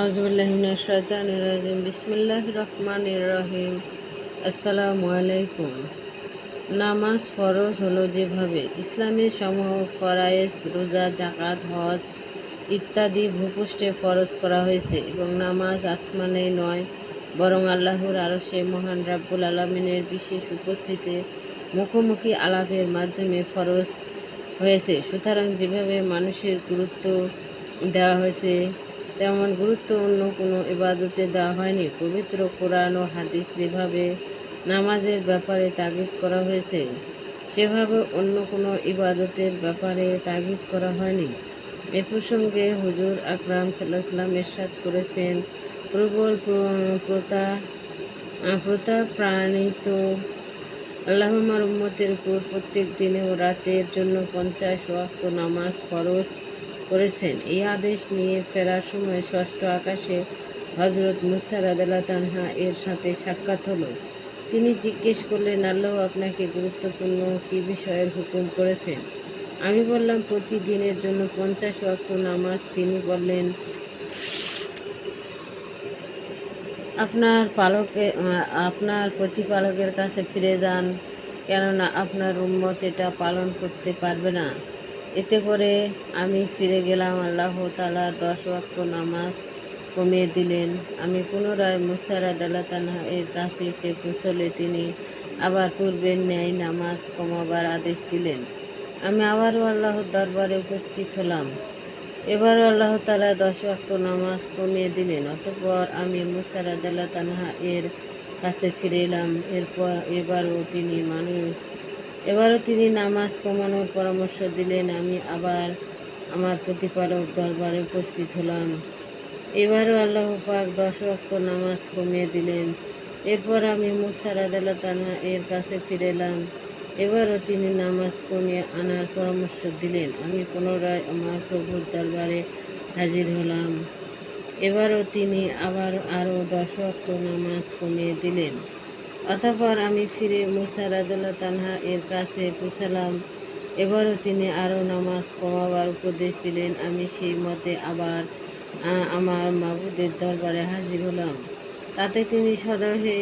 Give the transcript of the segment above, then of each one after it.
আউজুবিল্লাহিমিনাশাইতানিরাজিম বিসমিল্লাহ রহমান রহিম। আসসালামু আলাইকুম। নামাজ ফরজ হলো যেভাবে ইসলামের সমূহ, ফরায়েজ, রোজা জাকাত হজ ইত্যাদি ভূপৃষ্ঠে ফরজ করা হয়েছে এবং নামাজ আসমানে নয়, বরং আল্লাহর আরশে মহান রাব্বুল আলমিনের বিশেষ উপস্থিতি মুখোমুখি আলাপের মাধ্যমে ফরজ হয়েছে। সুতরাং যেভাবে মানুষের গুরুত্ব দেওয়া হয়েছে তেমন গুরুত্ব অন্য কোনো ইবাদতে দেওয়া হয়নি। পবিত্র কোরআন ও হাদিস যেভাবে নামাজের ব্যাপারে তাগিদ করা হয়েছে, সেভাবে অন্য কোনো ইবাদতের ব্যাপারে তাগিদ করা হয়নি। এ প্রসঙ্গে হুজুর আকরাম সাল্লাহ সাল্লাম এরশাদ করেছেন, প্রবল প্রতা প্রতা প্রাণিত আল্লাহমার উম্মতের উপর প্রত্যেক দিনে ও রাতের জন্য পঞ্চাশ ওয়াক্ত নামাজ ফরজ করেছেন। এই আদেশ নিয়ে ফেরার সময় ষষ্ঠ আকাশে হজরত মুসার আদাল্লা তানহা এর সাথে সাক্ষাৎ হলো। তিনি জিজ্ঞেস করলেন, আল্লাহ আপনাকে গুরুত্বপূর্ণ কী বিষয়ের হুকুম করেছেন? আমি বললাম, প্রতিদিনের জন্য পঞ্চাশ ওয়াক্ত নামাজ। তিনি বললেন, আপনার পালকে, আপনার প্রতিপালকের কাছে ফিরে যান, কেননা আপনার উম্মত এটা পালন করতে পারবে না। এতে করে আমি ফিরে গেলাম, আল্লাহ তালা দশ ওয়াক্ত নামাজ কমিয়ে দিলেন। আমি পুনরায় মুসার আদাল্লা তানহা এর কাছে এসে পৌঁছলে তিনি আবার পূর্বের ন্যায় নামাজ কমাবার আদেশ দিলেন। আমি আবারও আল্লাহর দরবারে উপস্থিত হলাম। এবারও আল্লাহ তালা দশ ওয়াক্ত নামাজ কমিয়ে দিলেন, অতঃপর আমি মুসার আদাল্লা তানহা এর কাছে ফিরে এলাম। এরপর এবারও তিনি মানুষ এবারও তিনি নামাজ কমানোর পরামর্শ দিলেন, আমি আবার আমার প্রতিপালক দরবারে উপস্থিত হলাম। এবারও আল্লাহ পাক দশ ওয়াক্ত নামাজ কমিয়ে দিলেন। এরপর আমি মুসার আদালত তানহা এর কাছে ফিরে এলাম। এবারও তিনি নামাজ কমিয়ে আনার পরামর্শ দিলেন। আমি পুনরায় আমার প্রভুর দরবারে হাজির হলাম। এবারও তিনি আবার আরও দশ ওয়াক্ত নামাজ কমিয়ে দিলেন। অতঃপর আমি ফিরে মুসা রাজাল্লাহ তানহা এর কাছে পৌঁছালাম। এবারও তিনি আরও নামাজ কমাবার উপদেশ দিলেন। আমি সেই মতে আবার আমার মাবুদের দরবারে হাজির হলাম। তাতে তিনি সদহে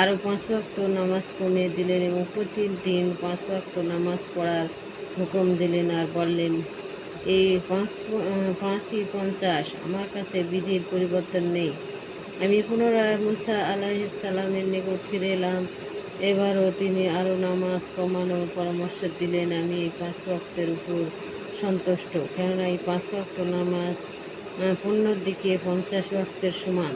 আরও পাঁচ ওয়াক্ত নামাজ কমিয়ে দিলেন এবং প্রতিদিন পাঁচ ওয়াক্ত নামাজ পড়ার হুকুম দিলেন আর বললেন, এই পাঁচ, পাঁচই পঞ্চাশ, আমার কাছে বিধির পরিবর্তন নেই। আমি পুনরায় মুসা আলাহিসাল্লামের নিকট ফিরে এলাম। এবারও তিনি আরও নামাজ কমানোর পরামর্শ দিলেন। আমি এই পাঁচ ওয়াক্তের উপর সন্তুষ্ট। কেননা এই পাঁচ ওয়াক্ত নামাজ পূর্ণর দিকে পঞ্চাশ ওয়াক্তের সমান।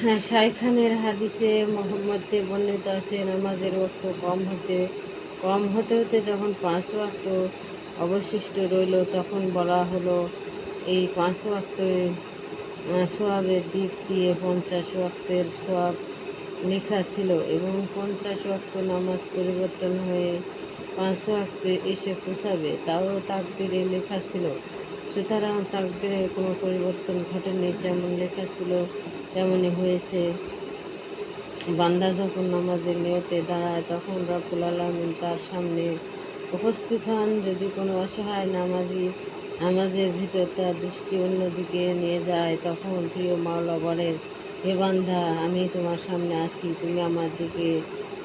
হ্যাঁ শাইখানের হাদিসে মোহাম্মদে বর্ণিত আছে, নামাজের ওয়াক্ত কম হতে কম হতে হতে যখন পাঁচ ওয়াক্ত অবশিষ্ট রইল, তখন বলা হলো, এই পাঁচ ওয়াক্ত সোয়াবের দিক দিয়ে পঞ্চাশ ওয়াক্তের সোয়াব লেখা ছিল এবং পঞ্চাশ ওয়াক্ত নামাজ পরিবর্তন হয়ে পাঁচ ওয়াক্তে এসে পৌঁছাবে, তাও তাকদিরে লেখা ছিল। সুতরাং তাকদিরের কোনো পরিবর্তন ঘটেনি, যেমন লেখা ছিল তেমনই হয়েছে। বান্দা যখন নামাজের নিয়তে দাঁড়ায়, তখন রকুল আলমিন তার সামনে উপস্থিত হন। যদি কোনো অসহায় নামাজি নামাজের ভিতর তার দৃষ্টি অন্যদিকে নিয়ে যায়। তখন প্রিয় মাওলা বলেন, হে বান্ধা আমি তোমার সামনে আসি তুমি আমার দিকে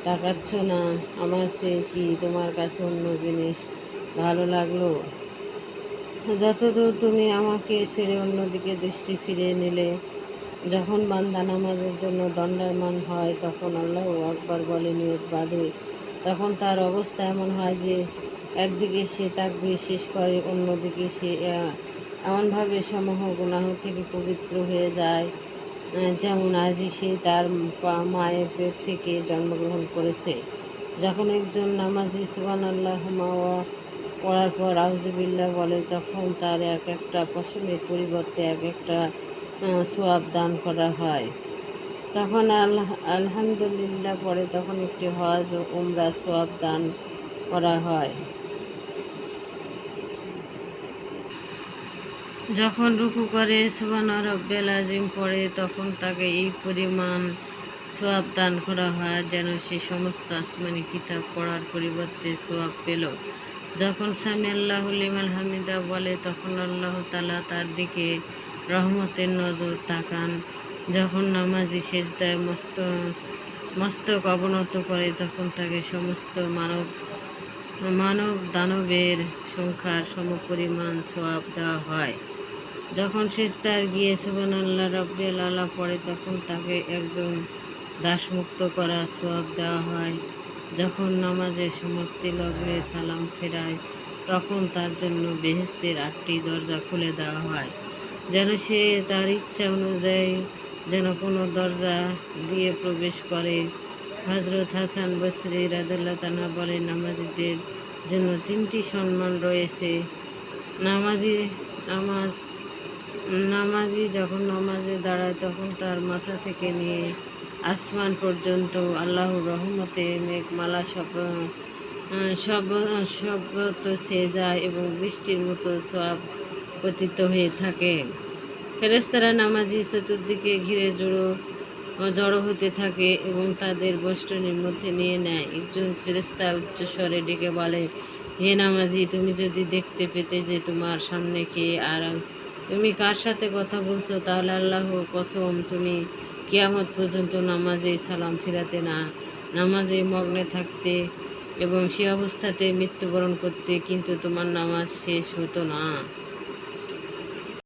তাকাচ্ছ না। আমার চেয়ে কি তোমার কাছে অন্য জিনিস ভালো লাগল? যতদূর তুমি আমাকে ছেড়ে অন্যদিকে দৃষ্টি ফিরিয়ে নিলে, যখন বান্দা নামাজের জন্য দণ্ডায়মান হয়, তখন আল্লাহ আকবর বলে নিয়ত বাঁধে। তখন তার অবস্থা এমন হয় যে একদিকে সে তাকবির শেষ করে, অন্যদিকে সে এমনভাবে সমূহ গুনাহ থেকে পবিত্র হয়ে যায় যেমন আজই সে তার মায়ের পেট থেকে জন্মগ্রহণ করেছে। যখন একজন নামাজি সুবান আল্লাহ পড়ার পর আউজবিল্লা বলে, তখন তার এক একটা পশমের পরিবর্তে এক একটা সোয়াব দান করা হয়। তখন আল্লাহ আলহামদুলিল্লাহ পরে তখন একটি হজ ও উমরা সোয়াব দান করা হয়। যখন রুকু করে সুবান রব্বেল আজিম পড়ে, তখন তাকে এই পরিমাণ সোয়াব দান করা হয় যেন সে সমস্ত আসমানি কিতাব পড়ার পরিবর্তে সোয়াব পেল। যখন স্বামী আল্লাহ লিমাল হামিদা বলে, তখন আল্লাহ তালা তার দিকে রহমতের নজর তাকান। যখন নামাজি সেজদায় মস্ত, মস্তক অবনত করে, তখন তাকে সমস্ত মানব মানব দানবের সংখ্যার সমপরিমাণ সোয়াব দেওয়া হয়। যখন সেজদার গিয়ে সুবান আল্লাহ রব্বিল আল্লাহ পড়ে, তখন তাকে একজন দাসমুক্ত করা সোয়াব দেওয়া হয়। যখন নামাজে সমাপ্তি লগ্নে সালাম ফেরায়, তখন তার জন্য বেহেস্তের আটটি দরজা খুলে দেওয়া হয়। যেন সে তার ইচ্ছা অনুযায়ী যেন কোনো দরজা দিয়ে প্রবেশ করে। হজরত হাসান বসরি রাদুল্লাহ তানা বলেন, নামাজিদের জন্য তিনটি সম্মান রয়েছে। নামাজি নামাজ নামাজি যখন নামাজে দাঁড়ায় তখন তার মাথা থেকে নিয়ে আসমান পর্যন্ত আল্লাহর রহমতে মেঘমালা সব সব সব্যত সে যায় এবং বৃষ্টির মতো সব পতিত হয়ে থাকে। ফেরেস্তারা নামাজি চতুর্দিকে ঘিরে জড়ো জড়ো হতে থাকে এবং তাদের বষ্টনীর মধ্যে নিয়ে নেয়। একজন ফেরেস্তা উচ্চস্বরে ডেকে বলে, হে নামাজি, তুমি যদি দেখতে পেতে যে তোমার সামনে কে আর তুমি কার সাথে কথা বলছো? তাহলে আল্লাহ কসম, তুমি কিয়ামত পর্যন্ত নামাজে সালাম ফিরাতে না। নামাজে মগ্নে থাকতে এবং সে অবস্থাতে মৃত্যুবরণ করতে কিন্তু তোমার নামাজ শেষ হতো না।